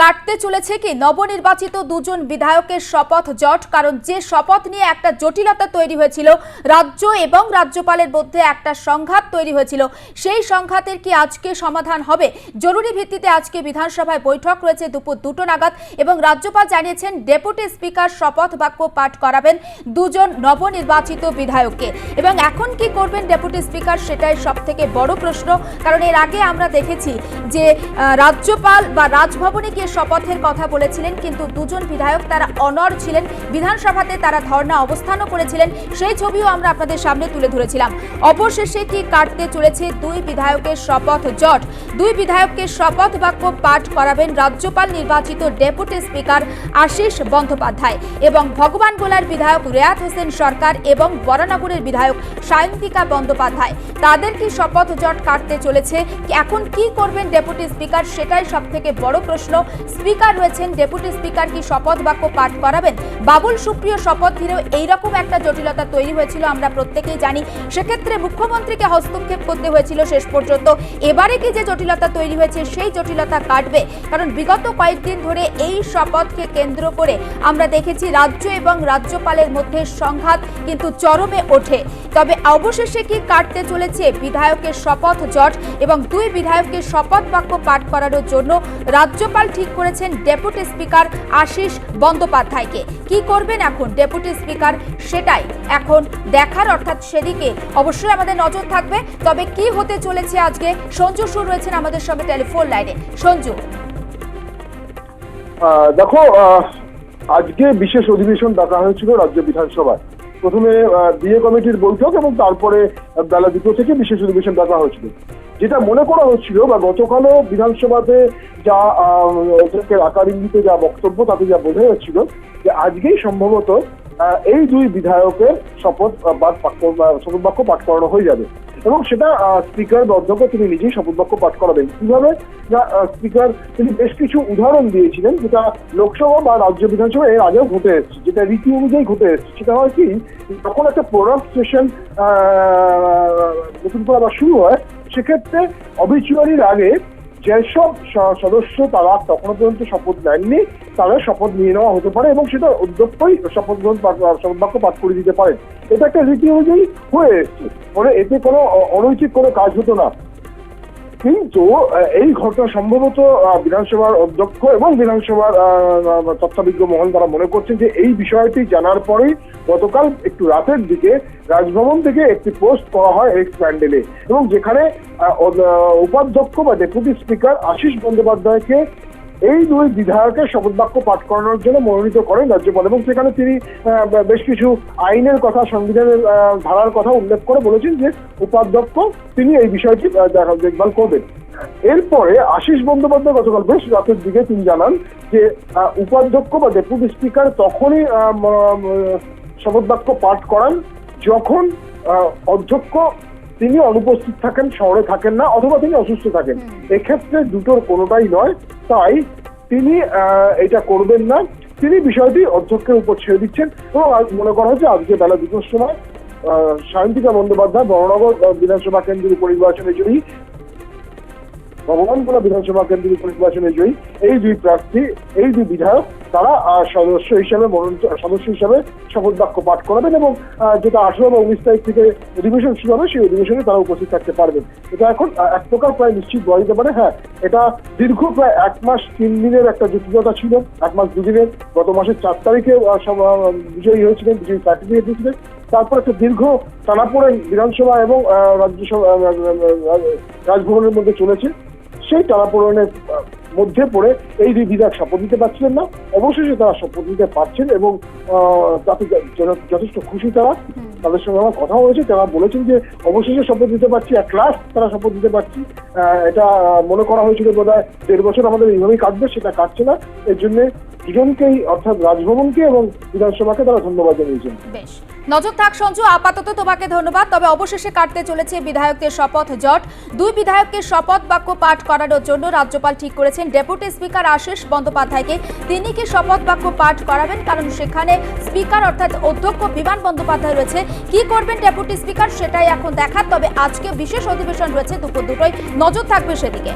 কাটতে চলেছে কি? নবনির্বাচিত দুজন বিধায়কের শপথ জট, কারণ যে শপথ নিয়ে একটা জটিলতা তৈরি হয়েছিল, রাজ্য এবং রাজ্যপালের মধ্যে একটা সংঘাত তৈরি হয়েছিল, সেই সংঘাতের কি আজকে সমাধান হবে? জরুরি ভিত্তিতে আজকে বিধানসভায় বৈঠক রয়েছে দুপুর দুটো নাগাদ এবং রাজ্যপাল জানিয়েছেন, ডেপুটি স্পিকার শপথ বাক্য পাঠ করাবেন দুজন নবনির্বাচিত বিধায়ককে। এবং এখন কি করবেন ডেপুটি স্পিকার সেটাই সব থেকে বড় প্রশ্ন, কারণ এর আগে আমরা দেখেছি যে রাজ্যপাল বা রাজভবনে গিয়ে শপথের কথা বলেছিলেন, কিন্তু দুজন বিধায়ক তারা অনর ছিলেন। বিধানসভাতে তারা ধর্ণা অবস্থানও করেছিলেন। সেই ছবিও আমরা আপনাদের সামনে তুলে ধরেছিলাম। অবশেষে কি কাটতে চলেছে দুই বিধায়কের শপথ জট? দুই বিধায়ককে শপথ বাক্য পাঠ করাবেন রাজ্যপাল নির্বাচিত ডেপুটি স্পিকার আশিস বন্দ্যোপাধ্যায় এবং ভগবান গোলার বিধায়ক রেয়াত হোসেন সরকার এবং বরানগরের বিধায়ক সায়ন্তিকা বন্দ্যোপাধ্যায়। তাদের কি শপথ জট কাটতে চলেছে? এখন কি করবেন ডেপুটি স্পিকার? সেটাই সব থেকে বড় প্রশ্ন। স্পিকার রয়েছেন, ডেপুটি স্পিকার কি শপথ বাক্য পাঠ করাবেন? বাবুল সুপ্রিয় শপথ ঘিরেও এইরকম একটা জটিলতা তৈরি হয়েছিল, আমরা প্রত্যেকেই জানি। সেক্ষেত্রে মুখ্যমন্ত্রীকে হস্তক্ষেপ করতে হয়েছিল শেষ পর্যন্ত। এবারে কি যে জটিলতা তৈরি হয়েছে, সেই জটিলতা কাটবে। কারণ বিগত কয়েকদিন ধরে এই শপথকে কেন্দ্র করে আমরা দেখেছি, রাজ্য এবং রাজ্যপালের মধ্যে সংঘাত কিন্তু চরমে ওঠে। তবে অবশেষে কি কাটতে চলেছে? বিধায়কের শপথ জট এবং দুই বিধায়ককে শপথ বাক্য পাঠ করানোর জন্য রাজ্যপাল ঠিক করেছেন ডেপুটি স্পিকার আশিস বন্দ্যোপাধ্যায়কে। কি করবেন এখন ডেপুটি স্পিকার? সেটাই এখন দেখার, অর্থাৎ সেদিকে অবশ্যই আমাদের নজর থাকবে। তবে কি হতে চলেছে আজকে? সঞ্জু সুর রয়েছেন আমাদের সঙ্গে টেলিফোন লাইনে। সঞ্জু। দেখো আজকে বিশেষ অধিবেশন ডাকা হয়েছিল রাজ্য বিধানসভায়। প্রথমে বিএ কমিটির বৈঠক এবং তারপরে বেলা দুটো থেকে বিশেষ অধিবেশন ডাকা হয়েছিল। যেটা মনে করা হচ্ছিল বা গতকালও বিধানসভাতে যা আকার ইঙ্গিতে যা বক্তব্য তাতে যা বোঝা যাচ্ছিল যে আজকেই সম্ভবত এই দুই বিধায়কের শপথ আহ, শপথ বাক্য পাঠ করানো হয়ে যাবে। এবং সেটা স্পিকার বা অধ্যক্ষ তিনি নিজেই শপথ বাক্য পাঠ করাবেন। কীভাবে? না স্পিকার তিনি বেশ কিছু উদাহরণ দিয়েছিলেন, যেটা লোকসভা বা রাজ্য বিধানসভা এর আগেও ঘটে এসেছে, যেটা রীতি অনুযায়ী ঘটে এসেছে। সেটা হয় কি, যখন একটা প্রোডাক্ট সেশন নতুন করে আবার শুরু হয়, সেক্ষেত্রে অবিচুয়ারির আগে যেসব সদস্য তারা তখনও পর্যন্ত শপথ নেননি তাদের শপথ নিয়ে নেওয়া হতে পারে এবং সেটা অধ্যক্ষই শপথ গ্রহণ শপথ বাক্য পাঠ করে দিতে পারেন এটা একটা রীতি অনুযায়ী হয়ে এসছে। ফলে এতে কোনো অনৈতিক কোনো কাজ হতো না। কিন্তু এই ঘটনা সম্ভবত বিধানসভার অধ্যক্ষ এবং বিধানসভার তত্ত্বাবিজ্ঞ মহল তারা মনে করছেন যে এই বিষয়টি জানার পরেই গতকাল একটু রাতের দিকে রাজভবন থেকে একটি পোস্ট করা হয় এক্স প্যান্ডেলে এবং যেখানে উপাধ্যক্ষ বা ডেপুটি স্পিকার আশিস বন্দ্যোপাধ্যায়কে এই দুই বিধায়কের শপথ বাক্য পাঠ করানোর জন্য মনোনীত করেন রাজ্যপাল এবং সেখানে তিনি বেশ কিছু আইনের কথা সংবিধানের ধারার কথা উল্লেখ করে বলেছেন যে উপাধ্যক্ষ তিনি এই বিষয়টি দেখভাল করবেন। এরপরে আশিস বন্দ্যোপাধ্যায় গতকাল বেশ রাতের দিকে তিনি জানান যে উপাধ্যক্ষ বা ডেপুটি স্পিকার তখনই শপথ বাক্য পাঠ করান যখন আহ, অধ্যক্ষ তিনি অনুপস্থিত থাকেন শহরে থাকেন না অথবা তিনি অসুস্থ থাকেন। এক্ষেত্রে দুটোর কোনোটাই নয়। তাই তিনি এটা করবেন না। তিনি বিষয়টি অধ্যক্ষের উপর ছেড়ে দিচ্ছেন এবং মনে করা হচ্ছে আজকে বেলা দুটোর সময় সায়ন্তিকা বন্দ্যোপাধ্যায় বড়নগর বিধানসভা কেন্দ্রের উপনির্বাচনে জয়ী ভগবানগোলা বিধানসভা কেন্দ্রের উপনির্বাচনে জয়ী। এই দুই প্রার্থী, এই দুই বিধায়ক তারা সদস্য হিসাবে মনোনীত, সদস্য হিসাবে শপথ বাক্য পাঠ করাবেন এবং যেটা আঠারো বা উনিশ তারিখ থেকে অধিবেশন শুরু হবে, সেই অধিবেশনে তারা উপস্থিত থাকতে পারবেন। এটা এখন এক প্রকার প্রায় নিশ্চিত বলা যেতে পারে হ্যাঁ এটা দীর্ঘ প্রায় এক মাস, তিন দিনের একটা জটিলতা ছিল, এক মাস দুদিনের। গত মাসের চার তারিখে বিজয়ী হয়েছিলেন, বিজয়ী সার্টিফিকেট দিয়েছিলেন। তারপর একটা দীর্ঘ টানাপোড়েন বিধানসভা এবং রাজ্যসভা রাজভবনের মধ্যে চলেছে। সেই টানাপোড়েনের মধ্যে পড়ে এই দুই বিধায়ক শপথ নিতে পারছিলেন না অবশেষে তারা শপথ নিতে পারছেন এবং আহ, তাতে যথেষ্ট খুশি তারা। তাদের সঙ্গে আমার কথা হয়েছে তারা বলেছেন যে অবশেষে শপথ নিতে পারছি এক লাস্ট তারা শপথ নিতে পারছি। আহ, এটা মনে করা হয়েছিল বোধ হয় দেড় বছর আমাদের এইভাবেই কাটবে সেটা কাটছে না। এর জন্য দুজনকেই অর্থাৎ রাজভবনকে এবং বিধানসভাকে তারা ধন্যবাদ জানিয়েছেন। বেশ। নজর থাক সঞ্জু, আপাতত তোমাকে ধন্যবাদ, তবে অবশেষে কাটতে চলেছে বিধায়কদের শপথ জট। দুই বিধায়ককে শপথ বাক্য পাঠ করানোর জন্য রাজ্যপাল ঠিক করেছেন। ডেপুটি স্পিকার আশিস বন্দ্যোপাধ্যায়কে তিনি কি শপথ বাক্য পাঠ করাবেন? কারণ সেখানে স্পিকার অর্থাৎ অধ্যক্ষ বিমান বন্দ্যোপাধ্যায় রয়েছে। কি করবেন ডেপুটি স্পিকার? সেটাই এখন দেখার, তবে আজকে বিশেষ অধিবেশন রয়েছে দুপুর দুটোই নজর থাকবে সেদিকে।